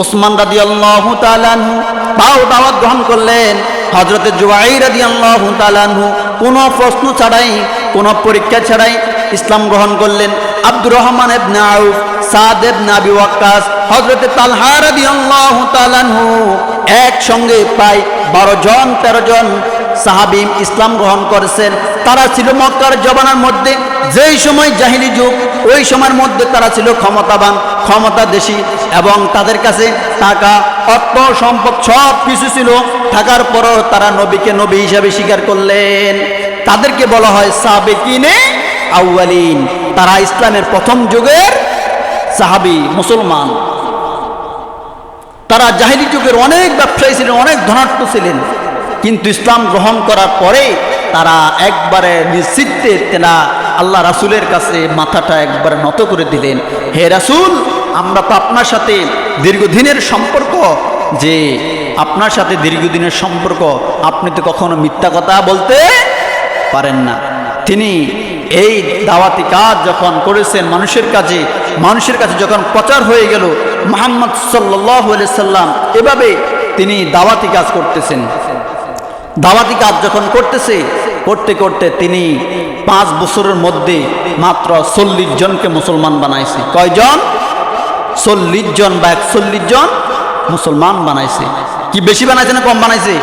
ওসমান রাদি আল্লাহ তাও দাওয়াত গ্রহণ করলেন। হজরতে জুয়াই রাদি আল্লাহ তালানহু কোনো প্রশ্ন ছাড়াই, কোনো পরীক্ষা ছাড়াই ইসলাম গ্রহণ করলেন। আব্দুর রহমান এবনে আউফ ওয়াক্কাস হজরতে তালহা আল্লাহ তালানহু একসঙ্গে প্রায় বারো জন, তেরো জন সাহাবিম ইসলাম গ্রহণ করেছেন। তারা ছিল মক্কার জবানার মধ্যে যেই সময় জাহিলি যুগ ওই সময়ের মধ্যে তারা ছিল ক্ষমতাবান ক্ষমতা দেশি এবং তাদের কাছে টাকা অর্থ, সম্পদ সব কিছু ছিল। থাকার পরও তারা নবীকে নবী হিসাবে স্বীকার করলেন। তাদেরকে বলা হয় সাবেকিনে আউয়ালিন। তারা ইসলামের প্রথম যুগের সাহাবি, মুসলমান। তারা জাহিলি যুগের অনেক ব্যবসায়ী ছিলেন, অনেক ধনাঢ্য ছিলেন। কিন্তু ইসলাম গ্রহণ করার পরে তারা একবারে নিশ্চিত্তে তেনা আল্লাহ রাসুলের কাছে মাথাটা একবারে নত করে দিলেন। হে রাসুল, আমরা তো আপনার সাথে দীর্ঘদিনের সম্পর্ক। যে আপনার সাথে দীর্ঘদিনের সম্পর্ক, আপনি তো কখনো মিথ্যা কথা বলতে পারেন না। তিনি এই দাওয়াতি কাজ যখন করেছেন মানুষের কাছে মানুষের কাছে যখন প্রচার হয়ে গেল, মোহাম্মদ সাল্লাহ সাল্লাম, এভাবে তিনি দাওয়াতি কাজ করতেছেন। দাওয়াতি কাজ যখন করতেছে করতে করতে তিনি পাঁচ বছরের মধ্যে মাত্র চল্লিশ জনকে মুসলমান বানাইছে। কয়জন? চল্লিশ জন বা একচল্লিশ জন মুসলমান বানাইছে। কি বেশি বানাইছে না কম বানাইছে?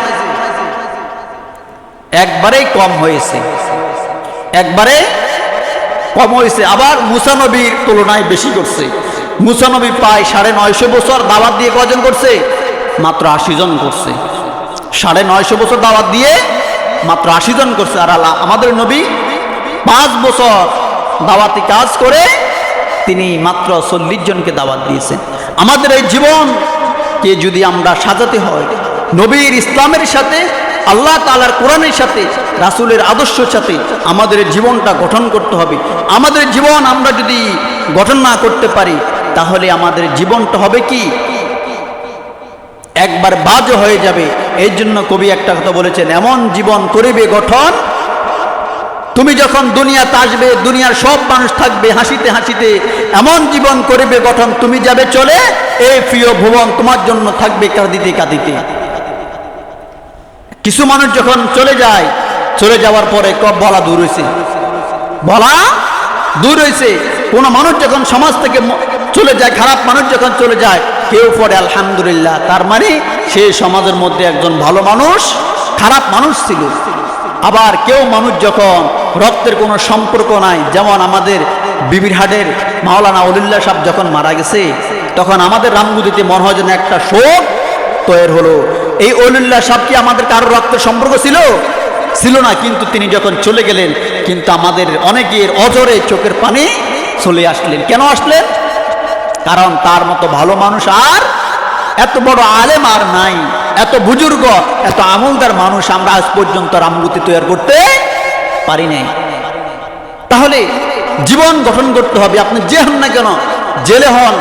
একবারেই কম হয়েছে। একবারে কম হয়েছে। আবার মুসানবীর তুলনায় বেশি করছে। মুসানবী প্রায় সাড়ে নয়শো বছর দাওয়াত দিয়ে কজন করছে? মাত্র আশি জন করছে। সাড়ে নয়শো বছর দাওয়াত দিয়ে মাত্র আশি জন করছে। আর আল্লাহ আমাদের নবী পাঁচ বছর দাওয়াতি কাজ করে তিনি মাত্র চল্লিশ জনকে দাওয়াত দিয়েছেন। আমাদের এই জীবনকে যদি আমরা সাজাতে হয়, নবীর ইসলামের সাথে, আল্লাহ তালার কোরআনের সাথে, রাসুলের আদর্শের সাথে আমাদের জীবনটা গঠন করতে হবে। আমাদের জীবন আমরা যদি গঠন না করতে পারি, তাহলে আমাদের জীবনটা হবে কি? একবার বাজ হয়ে যাবে। এই জন্য কবি একটা কথা বলেছেন, এমন জীবন করিবে গঠন, তুমি যখন দুনিয়াতে আসবে, দুনিয়ার সব মানুষ থাকবে হাসিতে হাসিতে, এমন জীবন করিবে গঠন, তুমি যাবে চলে, এই প্রিয় ভুবন তোমার জন্য থাকবে কাঁদিতে কাঁদিতে। কিছু মানুষ যখন চলে যায়, চলে যাওয়ার পরে কব, বলা দূর হয়েছে বলা দূর হয়েছে কোনো মানুষ যখন সমাজ থেকে চলে যায়, খারাপ মানুষ যখন চলে যায় কেউ পড়ে, আলহামদুলিল্লাহ। তার মানে সে সমাজের মধ্যে একজন ভালো মানুষ, খারাপ মানুষ ছিল। আবার কেউ মানুষ যখন রক্তের কোনো সম্পর্ক নাই, যেমন আমাদের বিবিরহাটের মাওলানা অলিল্লা সাহেব যখন মারা গেছে, তখন আমাদের রামগুদিতে মনে হয় যেন একটা শোক তৈরি হলো। এই অলিল্লা সাহেব কি আমাদের কারও রক্তের সম্পর্ক ছিল? ছিল না, কিন্তু তিনি যখন চলে গেলেন, কিন্তু আমাদের অনেকের অজরে চোখের পানি চলে আসলেন। কেন আসলেন? কারণ তার মতো ভালো মানুষ আর এত বড় আলেম আর নাই। এত বুজুর্গ, এত আমলদার মানুষ আমরা আজ পর্যন্ত রামগতি তৈরি করতে পারি নাই। তাহলে জীবন গঠন করতে হবে। আপনি যে হন না কেন, জেলে হন,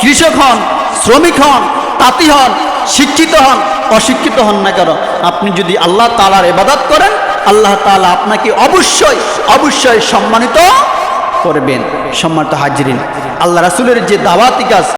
কৃষক হন, শ্রমিক হন, তাঁতি হন, শিক্ষিত হন, অশিক্ষিত হন না কেন, আপনি যদি আল্লাহ তালার এবাদাত করেন, আল্লাহ তালা আপনাকে অবশ্যই অবশ্যই সম্মানিত করবেন সম্মানিত হাজিরিন। আল্লাহ রাসুলের যে দাওয়াতি কাজ